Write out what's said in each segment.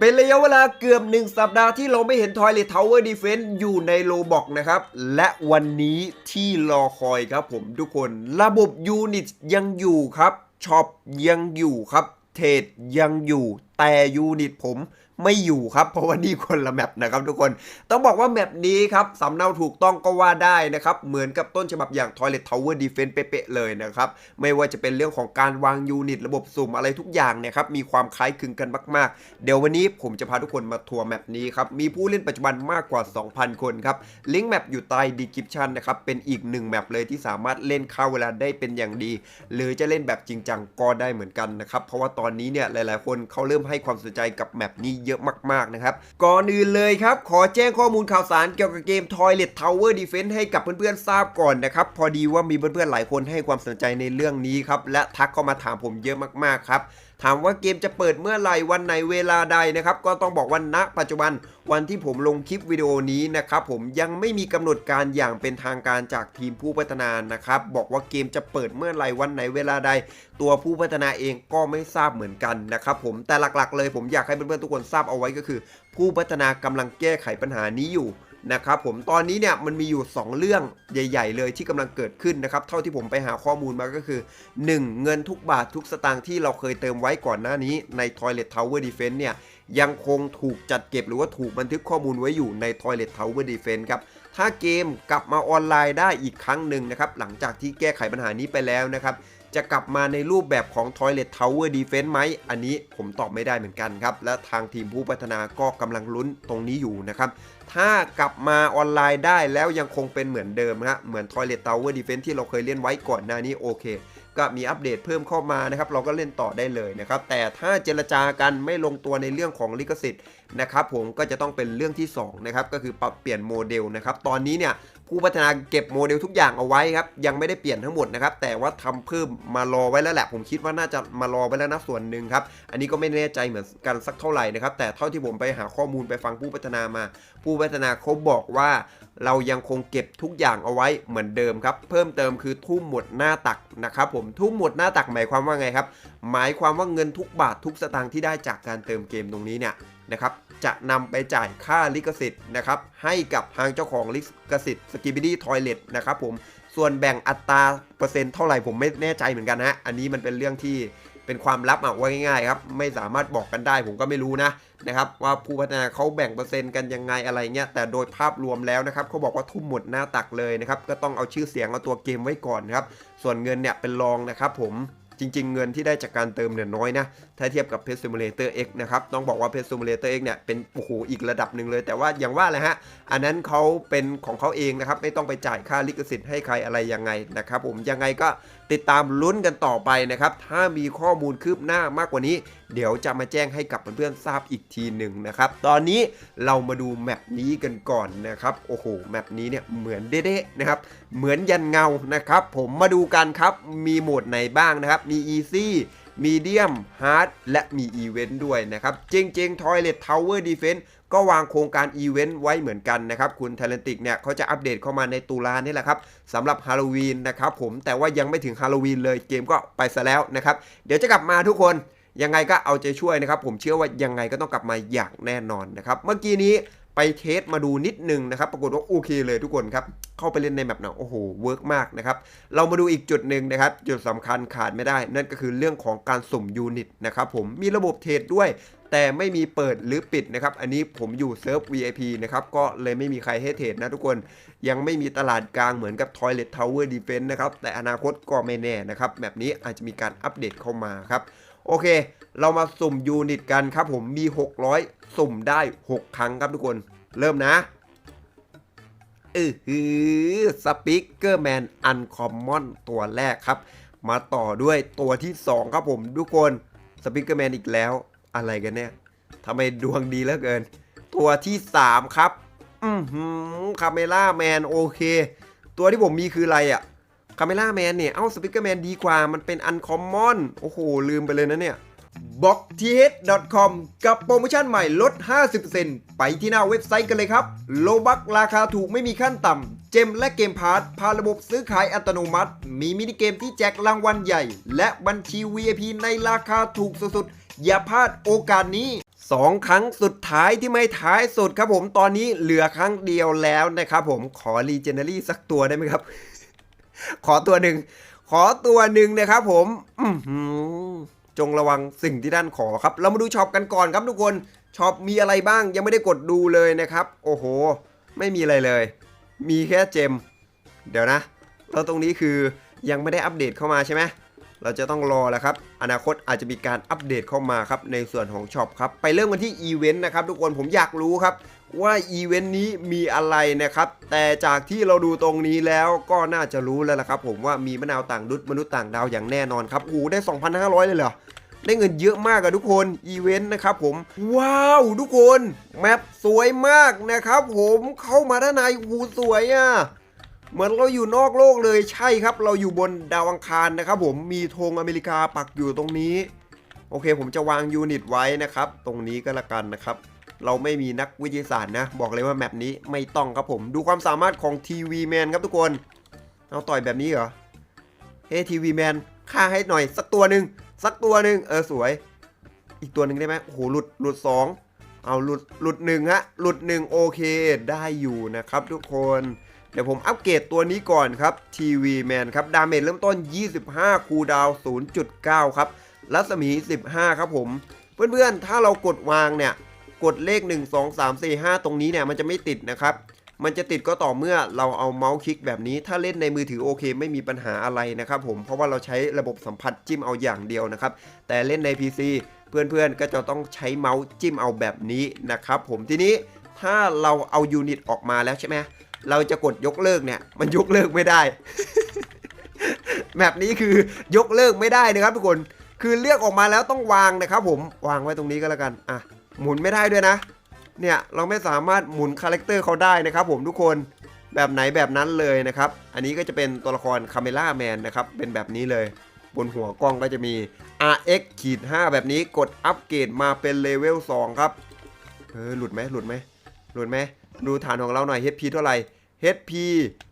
เป็นระยะเวลาเกือบหนึ่งสัปดาห์ที่เราไม่เห็นทอยเลทาวเวอร์ดีเฟนต์อยู่ในโลบอกนะครับ และวันนี้ที่รอคอยครับผมทุกคน ระบบยูนิตยังอยู่ครับช็อปยังอยู่ครับ เทรดยังอยู่แต่ยูนิตผม ไม่อยู่ครับ เพราะว่านี่คนละแมปนะครับทุกคน ต้องบอกว่าแมปนี้ครับสำเนาถูกต้องก็ว่าได้นะครับ เหมือนกับต้นฉบับอย่าง Toilet Tower Defense เป๊ะๆเลยนะครับ ไม่ว่าจะเป็นเรื่องของการวางยูนิต ระบบสุ่มอะไรทุกอย่างเนี่ยครับ มีความคล้ายคลึงกันมากๆ เดี๋ยววันนี้ผมจะพาทุกคนมาทัวร์แมปนี้ครับ มีผู้เล่นปัจจุบันมากกว่า 2,000 คนครับ ลิงก์แมปอยู่ใต้ดีคริปชันนะครับ เป็นอีกหนึ่งแมปเลยที่สามารถเล่นเข้าเวลาได้เป็นอย่างดี หรือจะเล่นแบบจริงจังก็ได้เหมือนกันนะครับ เพราะว่าตอนนี้เนี่ยหลาย ๆ คนเขาเริ่มให้ความสนใจกับแมปนี้เยอะมากๆนะครับ ก่อนอื่นเลยครับ ขอแจ้งข้อมูลข่าวสารเกี่ยวกับเกม Toilet Tower Defense ให้กับเพื่อนๆทราบก่อนนะครับ พอดีว่ามีเพื่อนๆหลายคนให้ความสนใจในเรื่องนี้ครับ และทักเข้ามาถามผมเยอะมากๆครับ ถามว่าเกมจะเปิดเมื่อไหร่วันไหนเวลาใดนะครับ ก็ต้องบอกว่าณปัจจุบันวันที่ผมลงคลิปวิดีโอนี้นะครับผมยังไม่มีกำหนดการอย่างเป็นทางการจากทีมผู้พัฒนานะครับ บอกว่าเกมจะเปิดเมื่อไหร่วันไหนเวลาใด ตัวผู้พัฒนาเองก็ไม่ทราบเหมือนกันนะครับผมแต่หลักๆ เลยผมอยากให้เพื่อนๆทุกคนทราบเอาไว้ก็คือ ผู้พัฒนากำลังแก้ไขปัญหานี้อยู่ นะครับผมตอนนี้เนี่ยมันมีอยู่ 2 เรื่องใหญ่ ๆ เลยที่กำลังเกิดขึ้นนะครับเท่าที่ผมไปหาข้อมูลมาก็คือ 1. เงินทุกบาททุกสตางค์ที่เราเคยเติมไว้ก่อนหน้านี้ใน Toilet Tower Defense เนี่ยยังคงถูกจัดเก็บหรือว่าถูกบันทึกข้อมูลไว้อยู่ใน Toilet Tower Defense ครับถ้าเกมกลับมาออนไลน์ได้อีกครั้งหนึ่งนะครับหลังจากที่แก้ไขปัญหานี้ไปแล้วนะครับ จะกลับมาในรูปแบบของ Toilet Tower Defense ไหม อันนี้ผมตอบไม่ได้เหมือนกันครับ และทางทีมผู้พัฒนาก็กำลังลุ้นตรงนี้อยู่นะครับ ถ้ากลับมาออนไลน์ได้แล้วยังคงเป็นเหมือนเดิมฮะเหมือน Toilet Tower Defense ที่เราเคยเล่นไว้ก่อนหน้านี้โอเค ก็มีอัปเดตเพิ่มเข้ามานะครับเราก็เล่นต่อได้เลยนะครับแต่ถ้าเจรจากันไม่ลงตัวในเรื่องของลิขสิทธิ์นะครับผมก็จะต้องเป็นเรื่องที่2นะครับก็คือปรับเปลี่ยนโมเดลนะครับตอนนี้เนี่ยผู้พัฒนาเก็บโมเดลทุกอย่างเอาไว้ครับยังไม่ได้เปลี่ยนทั้งหมดนะครับแต่ว่าทำเพิ่มมารอไว้แล้วแหละ ผมคิดว่าน่าจะมารอไว้แล้วนะส่วนหนึ่งครับอันนี้ก็ไม่แน่ใจเหมือนกันสักเท่าไหร่นะครับแต่เท่าที่ผมไปหาข้อมูลไปฟังผู้พัฒนามา ผู้พัฒนาเขาบอกว่า เรายังคงเก็บทุกอย่างเอาไว้เหมือนเดิมครับ เพิ่มเติมคือทุ่มหมดหน้าตักนะครับผมทุ่มหมดหน้าตักหมายความว่าไงครับ หมายความว่าเงินทุกบาททุกสตางค์ที่ได้จากการเติมเกมตรงนี้เนี่ยนะครับจะนำไปจ่ายค่าลิขสิทธิ์นะครับให้กับทางเจ้าของลิขสิทธิ์สกิบิดี้ทอยเลตนะครับผมส่วนแบ่งอัตราเปอร์เซ็นต์เท่าไหร่ผมไม่แน่ใจเหมือนกันฮะอันนี้มันเป็นเรื่องที่ เป็นความลับอะว่าง่ายๆครับไม่สามารถบอกกันได้ผมก็ไม่รู้นะนะครับว่าผู้พัฒนาเขาแบ่งเปอร์เซ็นต์กันยังไงอะไรเงี้ยแต่โดยภาพรวมแล้วนะครับเขาบอกว่าทุ่มหมดหน้าตักเลยนะครับก็ต้องเอาชื่อเสียงเอาตัวเกมไว้ก่อนนะครับส่วนเงินเนี่ยเป็นรองนะครับผมจริงๆ เงินที่ได้จากการเติมเนี่ยน้อยนะ ถ้าเทียบกับ Pet Simulator X นะครับ ต้องบอกว่า Pet Simulator X เนี่ยเป็นโอ้โหอีกระดับหนึ่งเลย แต่ว่าอย่างว่าแหละฮะ อันนั้นเขาเป็นของเขาเองนะครับ ไม่ต้องไปจ่ายค่าลิขสิทธิ์ให้ใครอะไรยังไงนะครับผม ยังไงก็ ติดตามลุ้นกันต่อไปนะครับ ถ้ามีข้อมูลคืบหน้ามากกว่านี้ เดี๋ยวจะมาแจ้งให้กับเพื่อนๆทราบอีกทีหนึ่งนะครับ ตอนนี้เรามาดูแมปนี้กันก่อนนะครับ โอ้โห แมปนี้เนี่ยเหมือนเด๊ะๆนะครับ เหมือนยันเงานะครับ ผมมาดูกันครับ มีโหมดไหนบ้างนะครับ มี Easy มีเดียมฮาร์ดและมีอีเวนต์ด้วยนะครับ จริงๆ Toilet Tower Defense ก็วางโครงการอีเวนต์ไว้เหมือนกันนะครับคุณเทเลนติกเนี่ยเขาจะอัปเดตเข้ามาในตุลานี่แหละครับสำหรับฮาโลวีนนะครับผมแต่ว่ายังไม่ถึงฮาโลวีนเลยเกมก็ไปซะแล้วนะครับเดี๋ยวจะกลับมาทุกคนยังไงก็เอาใจช่วยนะครับผมเชื่อว่ายังไงก็ต้องกลับมาอย่างแน่นอนนะครับเมื่อกี้นี้ ไปเทสมาดูนิดนึงนะครับปรากฏว่าโอเคเลยทุกคนครับเข้าไปเล่นในแมปหนังโอ้โหเวิร์กมากนะครับเรามาดูอีกจุดหนึ่งนะครับจุดสำคัญขาดไม่ได้ นั่นก็คือเรื่องของการสุ่มยูนิตนะครับผมมีระบบเทรดด้วยแต่ไม่มีเปิดหรือปิดนะครับ อันนี้ผมอยู่เซิร์ฟ VIP นะครับ ก็เลยไม่มีใครให้เทรดนะทุกคน ยังไม่มีตลาดกลางเหมือนกับ Toilet Tower Defense นะครับ แต่อนาคตก็ไม่แน่นะครับ แบบนี้อาจจะมีการอัปเดตเข้ามาครับ โอเค เรามาสุ่มยูนิตกันครับผมมี 600 สุ่มได้ 6 ครั้งครับทุกคน เริ่มนะอือหือสปิเกอร์แมนอันคอมมอนตัวแรกครับ มาต่อด้วยตัวที่ 2 ครับผมทุกคนสปิเกอร์แมนอีกแล้วอะไรกันเนี่ยทำไมดวงดีเหลือเกิน ตัวที่ 3 ครับ อือหือคาเมล่าแมนโอเค ตัวที่ผมมีคืออะไรอะ่ะ คาเมล่าแมนเนี่ย เอ้าสปิเกอร์แมนดีกว่า มันเป็นอันคอมมอน โอ้โห ลืมไปเลยนะเนี่ย b o x t h c o m กับโปรโมชั่นใหม่ลด 50%ไปที่หน้าเว็บไซต์กันเลยครับ โลบักราคาถูกไม่มีขั้นต่ำ เจมและเกมพาร์ทผ่านระบบซื้อขายอัตโนมัติ มีมินิเกมที่แจกรางวัลใหญ่ และบัญชี VIP ในราคาถูกสุดๆ อย่าพลาดโอกาสนี้สองครั้งสุดท้ายที่ไม่ท้ายสุดครับผม ตอนนี้เหลือครั้งเดียวแล้วนะครับผม ขอรีเจนเนอรี่สักตัวได้ไหมครับ ขอตัวหนึ่ง ขอตัวหนึ่งนะครับผมอืจงระวังสิ่งที่ท่านขอครับ เรามาดูช็อปกันก่อนครับทุกคน ช็อปมีอะไรบ้างยังไม่ได้กดดูเลยนะครับ โอ้โห ไม่มีอะไรเลย มีแค่เจม เดี๋ยวนะ แล้วตรงนี้คือยังไม่ได้อัปเดตเข้ามาใช่ไหมเราจะต้องรอแล้วครับ อนาคตอาจจะมีการอัปเดตเข้ามาครับในส่วนของช็อปครับ ไปเริ่มกันที่อีเวนต์นะครับทุกคนผมอยากรู้ครับ ว่าอีเวนต์นี้มีอะไรนะครับ แต่จากที่เราดูตรงนี้แล้วก็น่าจะรู้แล้วละครับ ผมว่ามีมะนาวต่างดุดมนุษย์ต่างดาวอย่างแน่นอนครับโอ้ได้ 2,500 เลยเหรอได้เงินเยอะมากอะทุกคนอีเวนต์นะครับผม ว้าวทุกคนแมปสวยมากนะครับ ผมเข้ามาด้านในโอ้โหสวยอะเหมือนเราอยู่นอกโลกเลยใช่ครับ เราอยู่บนดาวอังคารนะครับ ผมมีธงอเมริกาปักอยู่ตรงนี้ โอเค ผมจะวางยูนิตไว้นะครับ ตรงนี้ก็แล้วกันนะครับ เราไม่มีนักวิทยาศาสตร์นะ บอกเลยว่าแมปนี้ไม่ต้องครับผมดูความสามารถของทีวีแมนครับทุกคนเอาต่อยแบบนี้เหรอเฮ้ทีวีแมนฆ่าให้หน่อย สักตัวหนึ่งสักตัวหนึ่งเออสวย อีกตัวหนึ่งได้ไหมโอ้โหหลุดหลุดสองเอาหลุดหลุดหนึ่งฮะหลุดหนึ่งโอเคได้อยู่นะครับทุกคนเดี๋ยวผมอัปเกรดตัวนี้ก่อนครับทีวีแมนครับ ดาเมจเริ่มต้น 25 คูดาวน์0.9 ครับ รัศมี 15 ครับผม เพื่อนๆ ถ้าเรากดวางเนี่ย กดเลข 1 2 3 4 5 ตรงนี้เนี่ยมันจะไม่ติดนะครับ มันจะติดก็ต่อเมื่อเราเอาเมาส์คลิกแบบนี้ ถ้าเล่นในมือถือโอเค ไม่มีปัญหาอะไรนะครับผม เพราะว่าเราใช้ระบบสัมผัสจิ้มเอาอย่างเดียวนะครับ แต่เล่นใน PC เพื่อนๆ ก็จะต้องใช้เมาส์จิ้มเอาแบบนี้นะครับผม ทีนี้ถ้าเราเอายูนิตออกมาแล้วใช่ไหมเราจะกดยกเลิกเนี่ย มันยกเลิกไม่ได้ แบบนี้คือยกเลิกไม่ได้นะครับทุกคน คือเลือกออกมาแล้วต้องวางนะครับผม วางไว้ตรงนี้ก็แล้วกัน อะ หมุนไม่ได้ด้วยนะ เนี่ยเราไม่สามารถหมุนคาแรคเตอร์เขาได้นะครับผมทุกคนแบบไหนแบบนั้นเลยนะครับ อันนี้ก็จะเป็นตัวละครคาเมล่าแมนนะครับ เป็นแบบนี้เลย บนหัวกล้องก็จะมี RX ขีด5แบบนี้กดอัปเกรดมาเป็นเลเวล2ครับ เออหลุดไหมหลุดไหมหลุดไหม ดูฐานของเราหน่อย HP เท่าไหร่ HP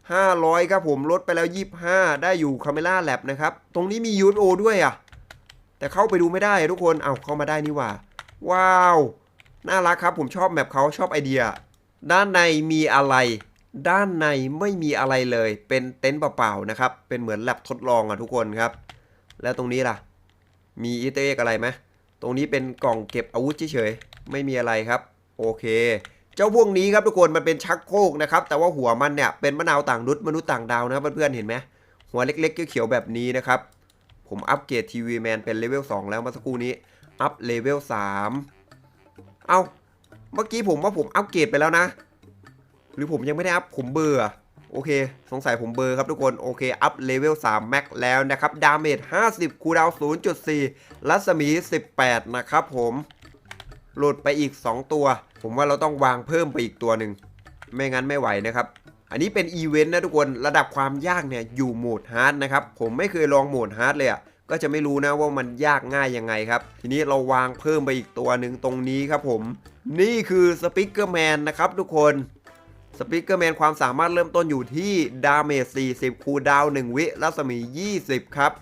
500 ครับผมลดไปแล้ว 25 ได้อยู่ Camera Lab นะครับ ตรงนี้มี UFO ด้วยอะ แต่เข้าไปดูไม่ได้ทุกคน เอาเข้ามาได้นี่ว่า ว้าว น่ารักครับผมชอบแมปเขาชอบไอเดีย ด้านในมีอะไร ด้านในไม่มีอะไรเลย เป็นเต็นท์เปล่าๆนะครับ เป็นเหมือนแลบทดลองอะทุกคนครับ แล้วตรงนี้ล่ะ มีอีเตอร์เอกอะไรไหมตรงนี้เป็นกล่องเก็บอาวุธเฉยๆไม่มีอะไรครับ โอเค เจ้าพวกนี้ครับทุกคนมันเป็นชักโครกนะครับ แต่ว่าหัวมันเนี่ยเป็นมะนาวต่างดุดมนุษย์ต่างดาวนะเพื่อนๆเห็นไหมหัวเล็กๆเขียวๆแบบนี้นะครับผมอัปเกรดทีวีแมนเป็นเลเวล2แล้วเมื่อสักครู่นี้ อัพเลเวล3เอาเมื่อกี้ผมว่าผมอัปเกรดไปแล้วนะ หรือผมยังไม่ได้อัพผมเบอร์อโอเค สงสัยผมเบอร์ครับทุกคน โอเค อัพเลเวล3แม็กแล้วนะครับ ดาเมจ 50 คูดาวน์0.4 รัศมี 18 นะครับผม หลุดไปอีก 2 ตัว ผมว่าเราต้องวางเพิ่มไปอีกตัวหนึ่ง ไม่งั้นไม่ไหวนะครับ อันนี้เป็นอีเวนต์นะทุกคน ระดับความยากเนี่ย อยู่โหมดฮาร์ดนะครับ ผมไม่เคยลองโหมดฮาร์ดเลยอะ ก็จะไม่รู้นะว่ามันยากง่ายยังไงครับ ทีนี้เราวางเพิ่มไปอีกตัวหนึ่งตรงนี้ครับผม นี่คือสปิเกอร์แมนนะครับทุกคนสปิเกอร์แมนความสามารถเริ่มต้นอยู่ที่ดาเมจ40 คูดาวน์1วิรัศมี 20 ครับ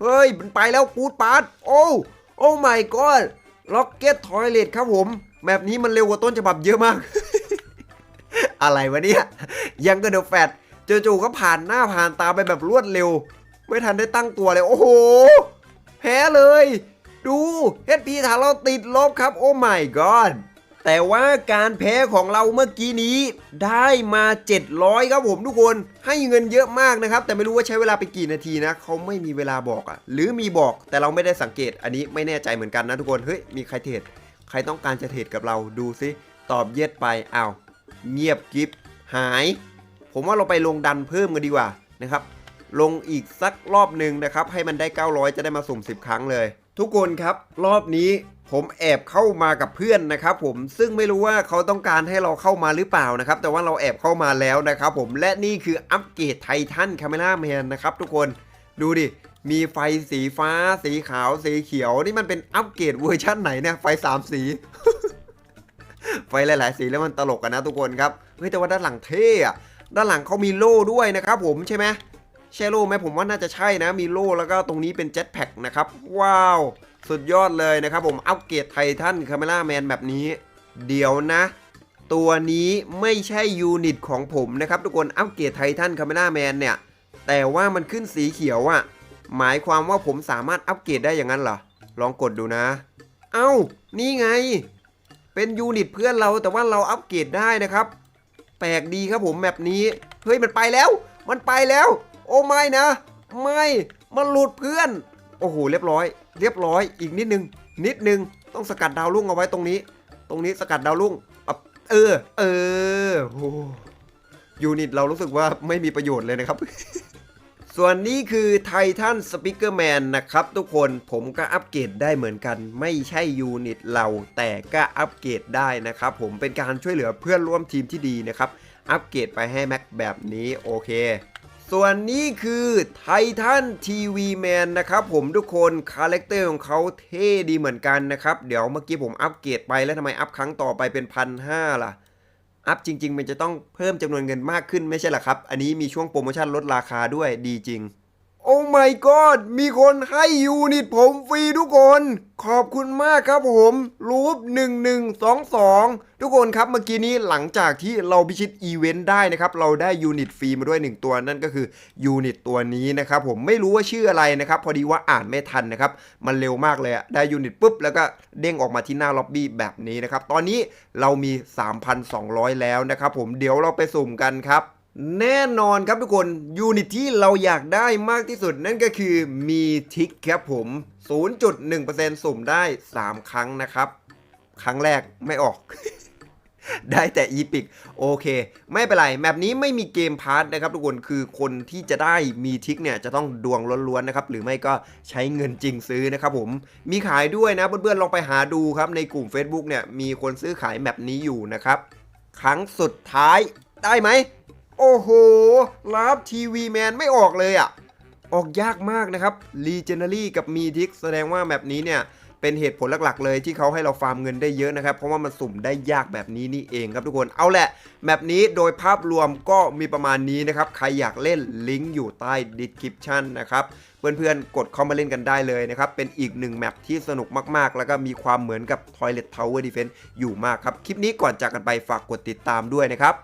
เฮ้ย มันไปแล้วกูดปาร์ตโอ้ โอ้ my god ล็อกเก็ตทอยเลทครับผม แบบนี้มันเร็วกว่าต้นฉบับเยอะมาก อะไรวะเนี่ย ยังก็เดอแฟตจู่ๆก็ผ่านหน้าผ่านตาไปแบบรวดเร็ว ไม่ทันได้ตั้งตัวเลย โอ้โห แพ้เลย ดู HP ฐานเราติดลบครับ โอ้ my god แต่ว่าการแพ้ของเราเมื่อกี้นี้ได้มา 700 ครับผมทุกคนให้เงินเยอะมากนะครับ แต่ไม่รู้ว่าใช้เวลาไปกี่นาทีนะเขาไม่มีเวลาบอกอะหรือมีบอกแต่เราไม่ได้สังเกต อันนี้ไม่แน่ใจเหมือนกันนะทุกคนเฮ้ยมีใครเทรดใครต้องการจะเทรดกับเราดูซิตอบเย็ดไปอ้าวเงียบกิฟหาย ผมว่าเราไปลงดันเพิ่มกันดีกว่านะครับ ลงอีกสักรอบหนึ่งนะครับ ให้มันได้ 900 จะได้มาสุ่ม 10 ครั้งเลย ทุกคนครับ รอบนี้ผมแอบเข้ามากับเพื่อนนะครับผมซึ่งไม่รู้ว่าเขาต้องการให้เราเข้ามาหรือเปล่านะครับ แต่ว่าเราแอบเข้ามาแล้วนะครับผมและนี่คืออัปเกรดไททันคาเมล่าแมนนะครับทุกคนดูดิ มีไฟสีฟ้า สีขาว สีเขียว นี่มันเป็นอัปเกรดเวอร์ชั่นไหนเนี่ย ไฟสามสี ไฟหลาย ๆ สีแล้วมันตลกกันนะทุกคนครับ เฮ้ย แต่ว่าด้านหลังเท่อะด้านหลังเขามีโล่ด้วยนะครับผมใช่ไหม ใช่โล่ไหมผมว่าน่าจะใช่นะ มีโล่แล้วก็ตรงนี้เป็นเจ็ตแพ็กนะครับ ว้าว สุดยอดเลยนะครับผมอัปเกรดไททันคาเมล่าแมนแบบนี้ เดี๋ยวนะ ตัวนี้ไม่ใช่ยูนิตของผมนะครับ ทุกคนอัปเกรดไททันคาเมล่าแมนเนี่ย แต่ว่ามันขึ้นสีเขียวอะหมายความว่าผมสามารถอัปเกรดได้อย่างนั้นเหรอ ลองกดดูนะ เอ้า นี่ไง เป็นยูนิตเพื่อนเราแต่ว่าเราอัปเกรดได้นะครับ แปลกดีครับผมแบบนี้ เฮ้ยมันไปแล้ว มันไปแล้ว โอ้ไม่นะ ไม่มันหลุดเพื่อน โอ้โหเรียบร้อย เรียบร้อยอีกนิดนึง นิดนึงต้องสกัดดาวรุ่งเอาไว้ตรงนี้ ตรงนี้สกัดดาวรุ่งเออ เออโอ้ยูนิตเรารู้สึกว่าไม่มีประโยชน์เลยนะครับ ส่วนนี้คือไททันสปิเกอร์แมนนะครับ ทุกคนผมก็อัปเกรดได้เหมือนกัน ไม่ใช่ยูนิตเราแต่ก็อัปเกรดได้นะครับ ผมเป็นการช่วยเหลือเพื่อนร่วมทีมที่ดีนะครับ อัปเกรดไปให้แม็กแบบนี้โอเค ส่วนนี้คือไททันทีวีแมนนะครับผมทุกคนคาแรคเตอร์ของเขาเท่ดีเหมือนกันนะครับ เดี๋ยวเมื่อกี้ผมอัปเกรดไปแล้วทำไมอัพครั้งต่อไปเป็นพันห้าล่ะ อัพจริง ๆ มันจะต้องเพิ่มจำนวนเงินมากขึ้นไม่ใช่หรอครับ อันนี้มีช่วงโปรโมชั่นลดราคาด้วยดีจริง โอ้ my god มีคนให้ยูนิตผมฟรีทุกคน ขอบคุณมากครับผมรูป1122 ทุกคนครับเมื่อกี้นี้หลังจากที่เราพิชิตอีเวนต์ได้นะครับ เราได้ยูนิตฟรีมาด้วย 1 ตัวนั่นก็คือยูนิตตัวนี้นะครับผมไม่รู้ว่าชื่ออะไรนะครับ พอดีว่าอ่านไม่ทันนะครับ มันเร็วมากเลยได้ยูนิตปุ๊บ แล้วก็เด้งออกมาที่หน้าล็อบบี้แบบนี้นะครับ ตอนนี้เรามี 3,200 แล้วนะครับผมเดี๋ยวเราไปสุ่มกันครับ แน่นอนครับทุกคนยูนิตที่เราอยากได้มากที่สุดนั่นก็คือมีทิกครับผม 0.1%สุ่มได้ 3 ครั้งนะครับ ครั้งแรกไม่ออก ได้แต่อีพิกโอเค ไม่เป็นไร แมปนี้ไม่มีเกมพาร์ทนะครับทุกคนคือคนที่จะได้มีทิกเนี่ยจะต้องดวงล้วนๆนะครับ หรือไม่ก็ใช้เงินจริงซื้อนะครับผม มีขายด้วยนะเพื่อนๆลองไปหาดูครับในกลุ่ม Facebook เนี่ยมีคนซื้อขายแมปนี้อยู่นะครับ ครั้งสุดท้ายได้ไหม โอ้โหรับทีวีแมนไม่ออกเลยอะ่ะ ออกยากมากนะครับ Legendary กับมีทิกแสดงว่าแบบนี้เนี่ยเป็นเหตุผลหลักๆ เลยที่เขาให้เราฟาร์มเงินได้เยอะนะครับ เพราะว่ามันสุ่มได้ยากแบบนี้นี่เองครับทุกคนเอาแหละแบบนี้โดยภาพรวมก็มีประมาณนี้นะครับ ใครอยากเล่นลิงก์อยู่ใต้ description นะครับเพื่อนๆ กดเข้ามาเล่นกันได้เลยนะครับ เป็นอีกหนึ่งแมปที่สนุกมากๆ แล้วก็มีความเหมือนกับ Toilet Tower Defense อยู่มากครับ คลิปนี้ก่อนจากกันไปฝากกดติดตามด้วยนะครับ